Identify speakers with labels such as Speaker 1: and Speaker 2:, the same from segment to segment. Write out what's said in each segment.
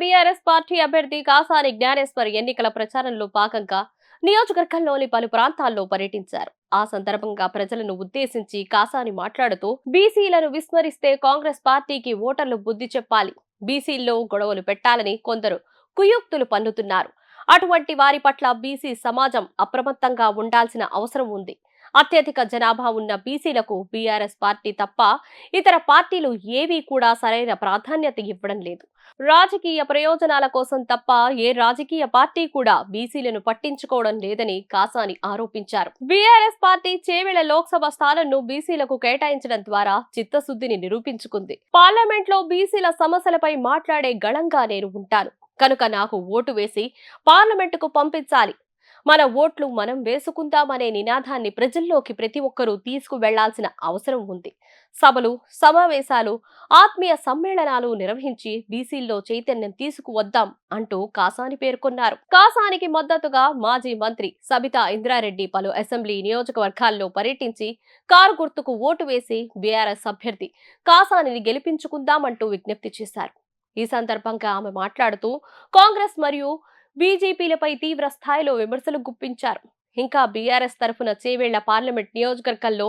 Speaker 1: BRS party అభ్యర్థి కాసాని జ్ఞానేశ్వర్ ఎన్నికల ప్రచారంలో భాగంగా నియోజకవర్గంలోని పలు ప్రాంతాల్లో పర్యటించారు. ఆ సందర్భంగా ప్రజలను ఉద్దేశించి కాసాని మాట్లాడుతూ బీసీలను విస్మరిస్తే కాంగ్రెస్ పార్టీకి ఓటర్లు బుద్ధి చెప్పాలి. బీసీల్లో గొడవలు పెట్టాలని కొందరు కుయుక్తులు పన్నుతున్నారు. అటువంటి వారి పట్ల బీసీ సమాజం అప్రమత్తంగా ఉండాల్సిన అవసరం ఉంది. అత్యధిక జనాభా ఉన్న బీసీలకు బీఆర్ఎస్ పార్టీ తప్ప ఇతర పార్టీలు ఏవీ కూడా సరైన ప్రాధాన్యత ఇవ్వడం లేదు. రాజకీయ ప్రయోజనాల కోసం తప్ప ఏ రాజకీయ పార్టీ కూడా బీసీలను పట్టించుకోవడం లేదని కాసాని ఆరోపించారు. బీఆర్ఎస్ పార్టీ చేవెళ్ళ లోక్సభ స్థానంను బీసీలకు కేటాయించడం ద్వారా చిత్తశుద్ధిని నిరూపించుకుంది. పార్లమెంట్లో బీసీల సమస్యలపై మాట్లాడే గళంగా నేను ఉంటాను కనుక నాకు ఓటు వేసి పార్లమెంటుకు పంపించాలి. మన ఓట్లు మనం వేసుకుందామనే నినాదాన్ని ప్రజల్లోకి ప్రతి ఒక్కరూ తీసుకువెళ్ళాల్సిన అవసరం ఉంది. సభలు సమావేశాలు ఆత్మీయ సమ్మేళనాలు నిర్వహించి బీసీల్లో చైతన్యం తీసుకువద్దాం అంటూ కాసాని పేర్కొన్నారు. కాసానికి మద్దతుగా మాజీ మంత్రి సబితా ఇంద్రారెడ్డి పలు అసెంబ్లీ నియోజకవర్గాల్లో పర్యటించి కారు గుర్తుకు ఓటు వేసి బీఆర్ఎస్ అభ్యర్థి కాసానిని గెలిపించుకుందామంటూ విజ్ఞప్తి చేశారు. ఈ సందర్భంగా ఆమె మాట్లాడుతూ కాంగ్రెస్ మరియు బీజేపీలపై తీవ్ర స్థాయిలో విమర్శలు గుప్పించారు. ఇంకా బీఆర్ఎస్ తరఫున చేవేళ్ళ పార్లమెంట్ నియోజకవర్గంలో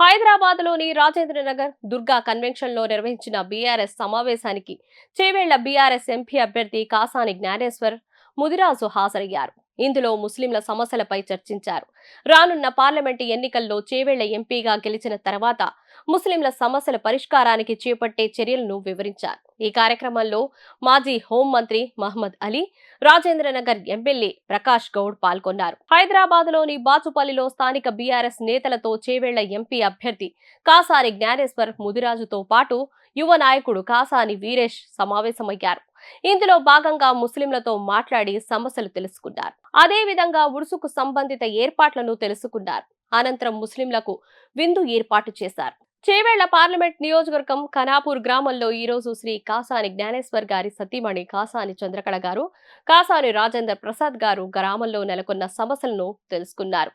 Speaker 1: హైదరాబాద్లోని రాజేంద్ర నగర్ దుర్గా కన్వెన్షన్లో నిర్వహించిన బీఆర్ఎస్ సమావేశానికి చేవేళ్ళ బీఆర్ఎస్ ఎంపీ అభ్యర్థి కాసాని జ్ఞానేశ్వర్ ముదిరాజు హాజరయ్యారు. ఇందులో ముస్లింల సమస్యలపై చర్చించారు. రానున్న పార్లమెంటు ఎన్నికల్లో చేవేళ్ళ ఎంపీగా గెలిచిన తర్వాత ముస్లింల సమస్యల పరిష్కారానికి చేపట్టే చర్యలను వివరించారు. ఈ కార్యక్రమంలో మాజీ హోంమంత్రి మహమ్మద్ అలీ రాజేంద్రనగర్ ఎమ్మెల్యే ప్రకాష్ గౌడ్ పాల్గొన్నారు. హైదరాబాద్లోని బాచుపల్లిలో స్థానిక బీఆర్ఎస్ నేతలతో చేవేళ్ళ ఎంపీ అభ్యర్థి కాసారి జ్ఞానేశ్వర్ ముదిరాజుతో పాటు యువ నాయకుడు కాసాని వీరేష్ సమావేశమయ్యారు. ఇందులో భాగంగా ముస్లింలతో మాట్లాడి సమస్యలు తెలుసుకున్నారు. అదేవిధంగా ఉడుసుకు సంబంధిత ఏర్పాట్లను తెలుసుకున్నారు. అనంతరం ముస్లింలకు విందు ఏర్పాటు చేశారు. చేవేళ్ళ పార్లమెంట్ నియోజకవర్గం ఖనాపూర్ గ్రామంలో ఈ రోజు శ్రీ కాసాని జ్ఞానేశ్వర్ గారి సతీమణి కాసాని చంద్రకళ గారు కాసాని రాజేంద్ర ప్రసాద్ గారు గ్రామంలో నెలకొన్న సమస్యలను తెలుసుకున్నారు.